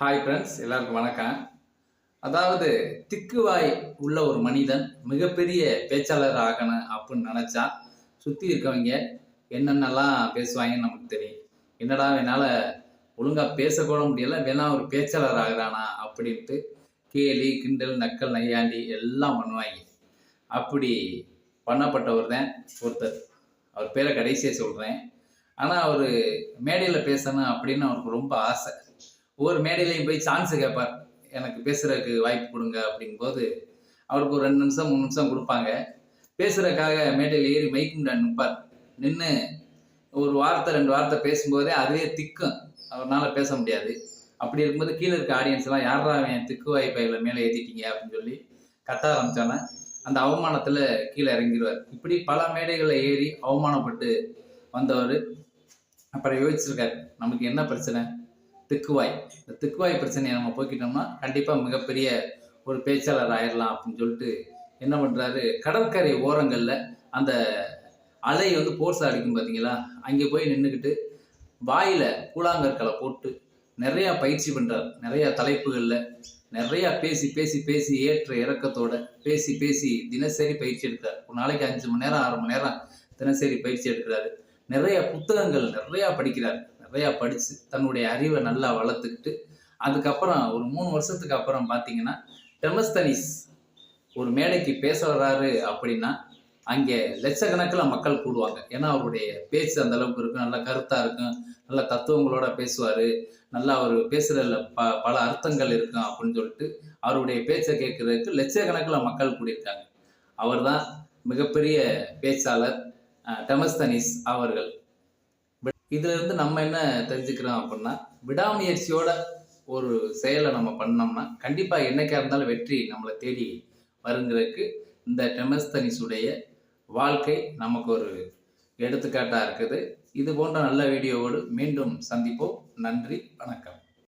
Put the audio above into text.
Hi friends எல்லாருக்கும் வணக்கம். அதாவது திக்குவாய் உள்ள ஒரு மனிதன் மிகப்பெரிய பேச்சாளர் ஆகணும் அப்படின்னு நினச்சா சுற்றி இருக்கவங்க என்னென்னலாம் பேசுவாங்கன்னு நமக்கு தெரியும். என்னடா என்னால் ஒழுங்காக பேசக்கூட முடியல வேணா ஒரு பேச்சாளர் ஆகிறானா அப்படின்ட்டு கேலி கிண்டல் நக்கல் நையாண்டி எல்லாம் பண்ணுவாங்க. அப்படி பண்ணப்பட்டவர் தான் ஒருத்தர். அவர் பேரை கடைசியாக சொல்கிறேன் ஆனால் அவர் மேடையில் பேசணும் அப்படின்னு அவருக்கு ரொம்ப ஆசை. ஒவ்வொரு மேடையிலையும் போய் சான்ஸ் கேட்பார் எனக்கு பேசுறதுக்கு வாய்ப்பு கொடுங்க அப்படிங்கும்போது அவருக்கு ஒரு ரெண்டு நிமிஷம் மூணு நிமிஷம் கொடுப்பாங்க. பேசுறதுக்காக மேடையில் ஏறி மைக் நிற்பார். நின்று ஒரு வார்த்தை ரெண்டு வார்த்தை பேசும்போதே அதுவே திக்கும். அவரால் பேச முடியாது. அப்படி இருக்கும்போது கீழே இருக்க ஆடியன்ஸ்லாம் யாரா அவன் திக்கு வாய்ப்பையில் மேலே ஏற்றிட்டீங்க அப்படின்னு சொல்லி கத்த ஆரம்பித்தோன்னே அந்த அவமானத்தில் கீழே இறங்கிடுவார். இப்படி பல மேடைகளில் ஏறி அவமானப்பட்டு வந்தவர். அப்புறம் யோசிச்சிருக்காரு நமக்கு என்ன பிரச்சனை? திக்குவாய். இந்த திக்குவாய் பிரச்சனையை நம்ம போக்கிட்டோம்னா கண்டிப்பாக மிகப்பெரிய ஒரு பேச்சாளர் ஆயிடலாம் அப்படின்னு சொல்லிட்டு என்ன பண்ணுறாரு கடற்கரை ஓரங்களில் அந்த அலை வந்து போர்ஸ் அடிக்கும் பார்த்தீங்களா அங்கே போய் நின்றுக்கிட்டு வாயில் கூழாங்கற்களை போட்டு நிறையா பயிற்சி பண்ணுறார் நிறையா தலைப்புகளில் நிறையா பேசி பேசி பேசி ஏற்ற இறக்கத்தோட பேசி பேசி தினசரி பயிற்சி எடுக்கிறார். ஒரு நாளைக்கு அஞ்சு மணி நேரம் ஆறு மணி நேரம் தினசரி பயிற்சி எடுக்கிறாரு. நிறைய புத்தகங்கள் நிறையா படிக்கிறார். நிறையா படித்து தன்னுடைய அறிவை நல்லா வளர்த்துக்கிட்டு அதுக்கப்புறம் ஒரு மூணு வருஷத்துக்கு அப்புறம் பார்த்தீங்கன்னா டெமஸ்தனிஸ் ஒரு மேடைக்கு பேச வர்றாரு அப்படின்னா அங்கே லட்சக்கணக்கில் மக்கள் கூடுவாங்க. ஏன்னா அவருடைய பேச்சு அந்த அளவுக்கு இருக்கும். நல்ல கருத்தாக இருக்கும். நல்ல தத்துவங்களோட பேசுவார். நல்லா அவர் பேசுகிறதுல ப பல அர்த்தங்கள் இருக்கும் அப்படின்னு சொல்லிட்டு அவருடைய பேச்சை கேட்குறதுக்கு லட்சக்கணக்கில் மக்கள் கூடியிருக்காங்க. அவர் தான் மிகப்பெரிய பேச்சாளர் டெமஸ்தனிஸ் அவர்கள். இதுல இருந்து நம்ம என்ன தெரிஞ்சுக்கிறோம் அப்படின்னா விடாமுயற்சியோட ஒரு செயலை நம்ம பண்ணோம்னா கண்டிப்பா என்னைக்கா இருந்தாலும் வெற்றி நம்மளை தேடி வருங்கிறதுக்கு இந்த டெமஸ்தனிஸுடைய வாழ்க்கை நமக்கு ஒரு எடுத்துக்காட்டா இருக்குது. இது போன்ற நல்ல வீடியோவோடு மீண்டும் சந்திப்போம். நன்றி வணக்கம்.